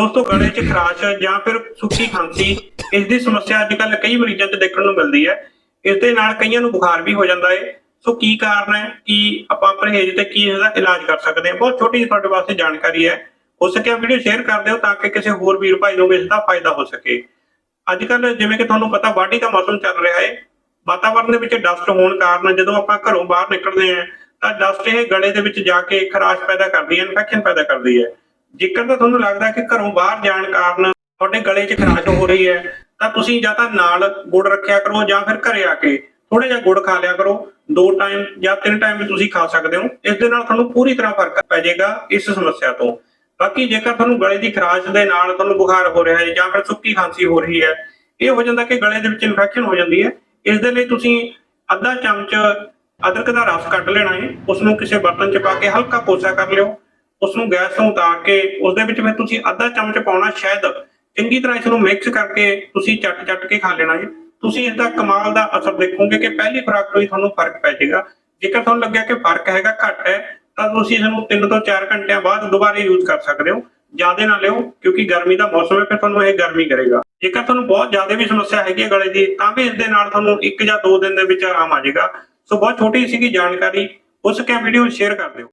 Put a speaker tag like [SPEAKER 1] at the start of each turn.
[SPEAKER 1] ਦੋਸਤੋ, ਗਲੇ 'ਚ ਖਰਾਸ਼ ਜਾਂ ਫਿਰ ਸੁੱਕੀ ਖਾਂਸੀ, ਇਸ ਦੀ ਸਮੱਸਿਆ ਅੱਜ ਕੱਲ ਕਈ ਮਰੀਜ਼ਾਂ 'ਚ ਦੇਖਣ ਨੂੰ ਮਿਲਦੀ ਹੈ। ਇਸ ਦੇ ਨਾਲ ਕਈਆਂ ਨੂੰ ਬੁਖਾਰ ਵੀ ਹੋ ਜਾਂਦਾ ਹੈ ਸੋ ਕੀ ਕਾਰਨ ਹੈ? ਕਿ ਆਪਾਂ ਪਰਹੇਜ਼ ਤੇ ਕੀ ਇਹਦਾ ਇਲਾਜ ਕਰ ਸਕਦੇ ਹਾਂ? ਬਹੁਤ ਛੋਟੀ ਤੁਹਾਡੇ ਵਾਸਤੇ ਜਾਣਕਾਰੀ ਹੈ। ਹੋ ਸਕਿਆ ਵੀਡੀਓ ਸ਼ੇਅਰ ਕਰ ਦਿਓ ਤਾਂ ਕਿ ਕਿਸੇ ਹੋਰ ਵੀਰ ਭਾਈ ਨੂੰ ਵੀ ਇਸ ਦਾ ਫਾਇਦਾ ਹੋ ਸਕੇ। ਅੱਜ ਕੱਲ ਜਿਵੇਂ ਕਿ ਤੁਹਾਨੂੰ ਪਤਾ, ਵਾਢੀ ਦਾ ਮੌਸਮ ਚੱਲ ਰਿਹਾ ਹੈ ਵਾਤਾਵਰਣ ਦੇ ਵਿੱਚ ਡਸਟ ਹੋਣ ਕਾਰਨ ਜਦੋਂ ਆਪਾਂ ਘਰੋਂ ਬਾਹਰ ਨਿਕਲਦੇ ਹਾਂ, ਤਾਂ ਡਸਟ ਇਹ ਗਲੇ ਦੇ ਵਿੱਚ ਜਾ ਕੇ ਖਰਾਸ਼ ਪੈਦਾ ਕਰਦੀ ਹੈ ਇਨਫੈਕਸ਼ਨ ਪੈਦਾ ਕਰਦੀ ਹੈ। ਜੇਕਰ ਤਾਂ ਤੁਹਾਨੂੰ ਲੱਗਦਾ ਕਿ ਘਰੋਂ ਬਾਹਰ ਜਾਣ ਕਾਰਨ ਤੁਹਾਡੇ ਗਲੇ 'ਚ ਖਰਾਸ਼ ਹੋ ਰਹੀ ਹੈ, ਤਾਂ ਤੁਸੀਂ ਜਾਂ ਤਾਂ ਨਾਲ ਗੁੜ ਰੱਖਿਆ ਕਰੋ ਜਾਂ ਫਿਰ ਘਰੇ ਆ ਕੇ ਥੋੜਾ ਜਿਹਾ ਗੁੜ ਖਾ ਲਿਆ ਕਰੋ। ਦੋ ਟਾਈਮ ਜਾਂ ਤਿੰਨ ਟਾਈਮ ਵੀ ਤੁਸੀਂ ਖਾ ਸਕਦੇ ਹੋ। ਇਸ ਦੇ ਨਾਲ ਤੁਹਾਨੂੰ ਪੂਰੀ ਤਰ੍ਹਾਂ ਫ਼ਰਕ ਪੈ ਜਾਏਗਾ ਇਸ ਸਮੱਸਿਆ ਤੋਂ। ਬਾਕੀ ਜੇਕਰ ਤੁਹਾਨੂੰ ਗਲੇ ਦੀ ਖਰਾਸ਼ ਦੇ ਨਾਲ ਤੁਹਾਨੂੰ ਬੁਖਾਰ ਹੋ ਰਿਹਾ ਹੈ ਜਾਂ ਫਿਰ ਸੁੱਕੀ ਖਾਂਸੀ ਹੋ ਰਹੀ ਹੈ, ਇਹ ਹੋ ਜਾਂਦਾ ਕਿ ਗਲੇ ਦੇ ਵਿੱਚ ਇਨਫੈਕਸ਼ਨ ਹੋ ਜਾਂਦੀ ਹੈ। ਇਸ ਦੇ ਲਈ ਤੁਸੀਂ ਅੱਧਾ ਚਮਚ ਅਦਰਕ ਦਾ ਰਸ ਕੱਢ ਲੈਣਾ ਹੈ। ਉਸ ਨੂੰ ਕਿਸੇ ਬਰਤਨ 'ਚ ਪਾ ਕੇ ਹਲਕਾ ਕੋਸਾ ਕਰ ਲਿਓ। ਉਸ ਨੂੰ ਗੈਸ ਤੋਂ ਉਤਾਰ ਕੇ ਉਸ ਦੇ ਵਿੱਚ ਫਿਰ ਤੁਸੀਂ ਅੱਧਾ ਚਮਚ ਪਾਉਣਾ ਸ਼ਹਿਦ, ਚੰਗੀ ਤਰ੍ਹਾਂ ਇਸ ਨੂੰ ਮਿਕਸ ਕਰਕੇ ਤੁਸੀਂ ਚੱਟ ਚੱਟ ਕੇ ਖਾ ਲੈਣਾ ਹੈ ਤੁਸੀਂ ਇਸ ਦਾ ਕਮਾਲ ਦਾ ਅਸਰ ਦੇਖੋਗੇ ਕਿ ਪਹਿਲੀ ਖੁਰਾਕ ਤੋਂ ਹੀ ਤੁਹਾਨੂੰ ਫ਼ਰਕ ਪੈ ਜਾਏਗਾ। ਜੇਕਰ ਤੁਹਾਨੂੰ ਲੱਗਿਆ ਕਿ ਫ਼ਰਕ ਹੈਗਾ ਘੱਟ ਹੈ, ਤਾਂ ਤੁਸੀਂ ਇਸ ਨੂੰ 3 ਤੋਂ 4 ਘੰਟਿਆਂ ਬਾਅਦ ਦੁਬਾਰਾ ਯੂਜ਼ ਕਰ ਸਕਦੇ ਹੋ। ਜ਼ਿਆਦਾ ਨਾ ਲਿਓ, ਕਿਉਂਕਿ ਗਰਮੀ ਦਾ ਮੌਸਮ ਹੈ, ਫਿਰ ਤੁਹਾਨੂੰ ਇਹ ਗਰਮੀ ਕਰੇਗਾ। ਜੇਕਰ ਤੁਹਾਨੂੰ ਬਹੁਤ ਜ਼ਿਆਦਾ ਵੀ ਸਮੱਸਿਆ ਹੈਗੀ ਹੈ ਗਲੇ ਦੀ, ਤਾਂ ਵੀ ਇਸ ਦੇ ਨਾਲ ਤੁਹਾਨੂੰ 1 ਜਾਂ 2 ਦਿਨ ਦੇ ਵਿੱਚ ਆਰਾਮ ਆ ਜਾਏਗਾ। ਸੋ ਬਹੁਤ ਛੋਟੀ ਸੀਗੀ ਜਾਣਕਾਰੀ, ਉਸ ਕੇ ਵੀਡੀਓ ਸ਼ੇਅਰ ਕਰ ਦਿਓ।